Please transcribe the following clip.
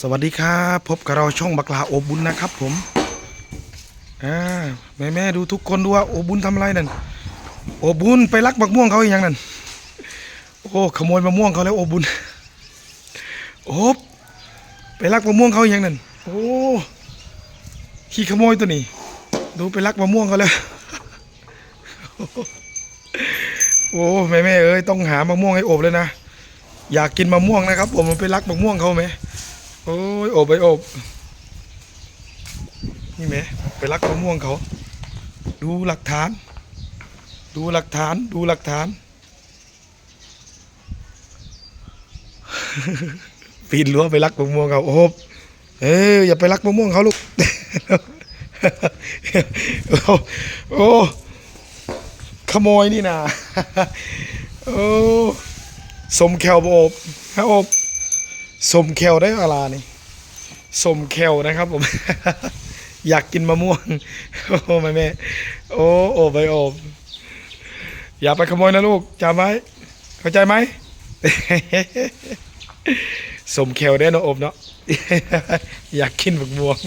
สวัสดีครับพบกับเราช่องบักลาโอบุญนะครับผมอ่าแม่แม่ดูทุกคนดูว่าโอบุญทำอะไรนั่นโอบุญไปลักมะม่วงเขาอีกอย่างนั่นโอ้ขโมยมะม่วงเขาแล้วโอบุญโอ้ไปลักมะม่วงเขาอีกอย่างนั่นโอ้ขี้ขโมยตัวนี้ ดูไปลักมะม่วงเขาแล้วโอ้แม่แม่เอ้ยต้องหามะม่วงให้โอบเลยนะอยากกินมะม่วงนะครับผมมันไปลักมะม่วงเขาไหม โอ้ยโอบไปโอบนี่ไหมไปรักมะม่วงเขา ดูหลักฐาน ดูหลักฐาน ดูหลักฐาน ปีนรั้วไปรักมะม่วงเขาโอบเอ้ยอย่าไปรักมะม่วงเขาลูกโอ้โอ้ขโมยนี่นะโอ้สมแควบโอบฮะโอบ สมแควได้เวลานี่สมแควนะครับผม อยากกินมะม่วง โอ้แม่แม่โอ้โอบไปโอบอย่าไปขโมยนะลูกจำไว้เข้าใจไหมสมแควได้เนะโอบเนาะอยากกินมะม่วง